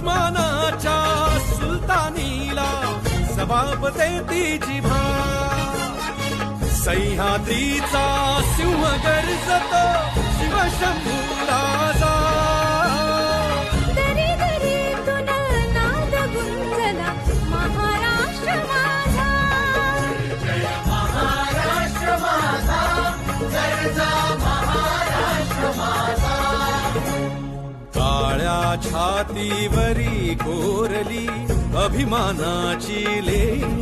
उस्मानाच्या सुलतानीला जबाब देती भा सह्याद्रीचा सिंह गर्जत शिवशंभूला. छातीवरी कोरली अभिमानाची लेणी.